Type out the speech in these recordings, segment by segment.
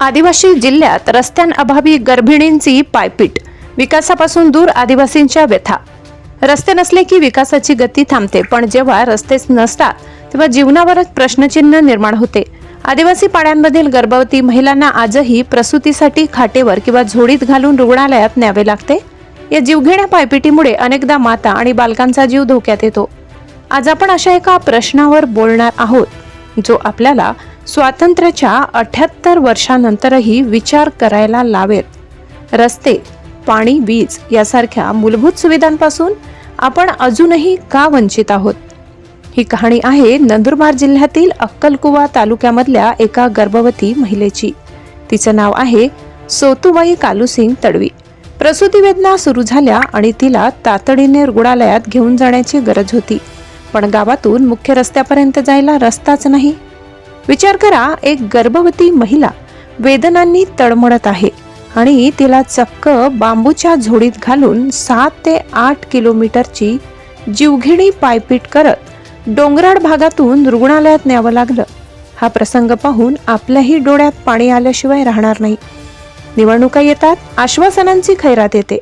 आदिवासी जिल्ह्यात रस्त्यांअभावी गर्भिणींची पायपीट विकासापासून दूर आदिवासींच्या व्यथा. रस्ते नसले की विकासाची गती थांबते पण जेव्हा रस्तेच नसतात तेव्हा जीवनावरच प्रश्नचिन्ह निर्माण होते. आदिवासी पाड्यांमधील गर्भवती महिलांना आजही प्रसूतीसाठी खाटेवर किंवा झोडीत घालून रुग्णालयात न्यावे लागते? या जीवघेण्या पायपिटीमुळे अनेकदा माता आणि बालकांचा जीव धोक्यात येतो. आज आपण अशा एका प्रश्नावर बोलणार आहोत जो आपल्याला स्वातंत्र्याच्या अठ्याहत्तर वर्षानंतरही विचार करायला लावेत. रस्ते पाणी वीज यासारख्या मूलभूत सुविधांपासून आपण अजूनही का वंचित आहोत? ही कहाणी आहे नंदुरबार जिल्ह्यातील अक्कलकुवा तालुक्यामधल्या एका गर्भवती महिलेची. तिचं नाव आहे सोतुबाई कालूसिंग तडवी. प्रसूती वेदना सुरू झाल्या आणि तिला तातडीने रुग्णालयात घेऊन जाण्याची गरज होती. पण गावातून मुख्य रस्त्यापर्यंत जायला रस्ताच नाही. विचार करा एक गर्भवती महिला वेदनांनी तडमडत आहे आणि तिला चक्क बांबूच्या झोडीत घालून सात ते आठ किलोमीटरची जीवघेणी पायपीट करत डोंगराळ भागातून रुग्णालयात न्यावं लागलं. हा प्रसंग पाहून आपल्याही डोळ्यात पाणी आल्याशिवाय राहणार नाही. निवडणुका येतात आश्वासनांची खैरात येते.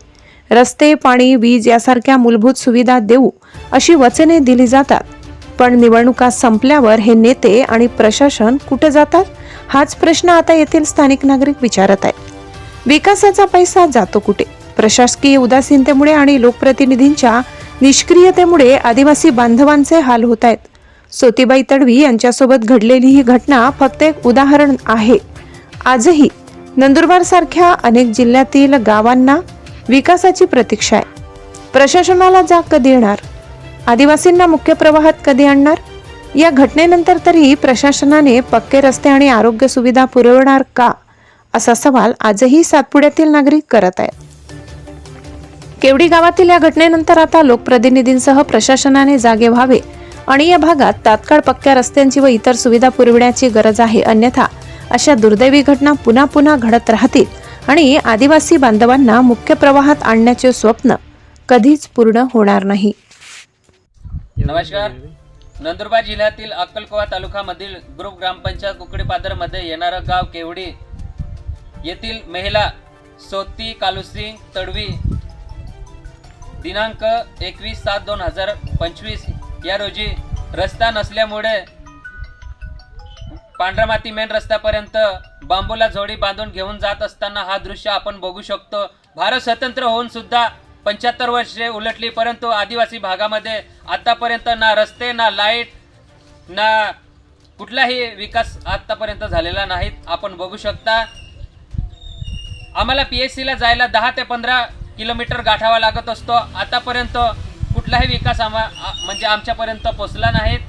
रस्ते पाणी वीज यासारख्या मूलभूत सुविधा देऊ अशी वचने दिली जातात. पण निवडणुका संपल्यावर हे नेते आणि प्रशासन कुठे जातात? हाच प्रश्न आता येथील स्थानिक नागरिक विचारत आहेत. विकासाचा पैसा जातो कुठे? प्रशासकीय उदासीनतेमुळे आणि लोकप्रतिनिधींच्या निष्क्रियतेमुळे आदिवासी बांधवांचे हाल होत आहेत. सोतीबाई तडवी यांच्यासोबत घडलेली ही घटना फक्त एक उदाहरण आहे. आजही नंदुरबार सारख्या अनेक जिल्ह्यातील गावांना विकासाची प्रतीक्षा आहे. प्रशासनाला जाग कधी येणार आदिवासींना मुख्य प्रवाहात कधी आणणार? या घटनेनंतर तरी प्रशासनाने पक्के रस्ते आणि आरोग्य सुविधा पुरवणार का? असा सवाल आजही सातपुड्यातील नागरिक करत आहेत. केवडी गावातील या घटनेनंतर आता लोकप्रतिनिधींसह प्रशासनाने जागे व्हावे आणि या भागात तात्काळ पक्क्या रस्त्यांची व इतर सुविधा पुरविण्याची गरज आहे अन्यथा अशा दुर्दैवी घटना पुन्हा पुन्हा घडत राहतील आणि आदिवासी बांधवांना मुख्य प्रवाहात आणण्याचे स्वप्न कधीच पूर्ण होणार नाही. नमस्कार. नंदुरबार जिल्ह्यातील अक्कलकोवा तालुक्यामधील ग्रुप ग्रामपंचायत कुकडीपादरमध्ये येणारं गाव केवडी येथील महिला सोती कालुसिंग तडवी दिनांक एकवीस सात दोन हजार पंचवीस या रोजी रस्ता नसल्यामुळे पांढरा माती मेन रस्त्यापर्यंत बांबूला जोडी बांधून घेऊन जात असताना हा दृश्य आपण बघू शकतो. भारत स्वतंत्र होऊन सुद्धा पंच्याहत्तर वर्षे उलटली परंतु आदिवासी भागामध्ये आतापर्यंत ना रस्ते ना लाइट ना कुठलाही विकास आतापर्यंत झालेला नाहीत आपण बघू शकता आम्हाला पी एस सीला जायला दहा ते पंधरा किलोमीटर गाठावा लागत असतो. आतापर्यंत कुठलाही विकास आम्हा म्हणजे आमच्यापर्यंत पोचला नाहीत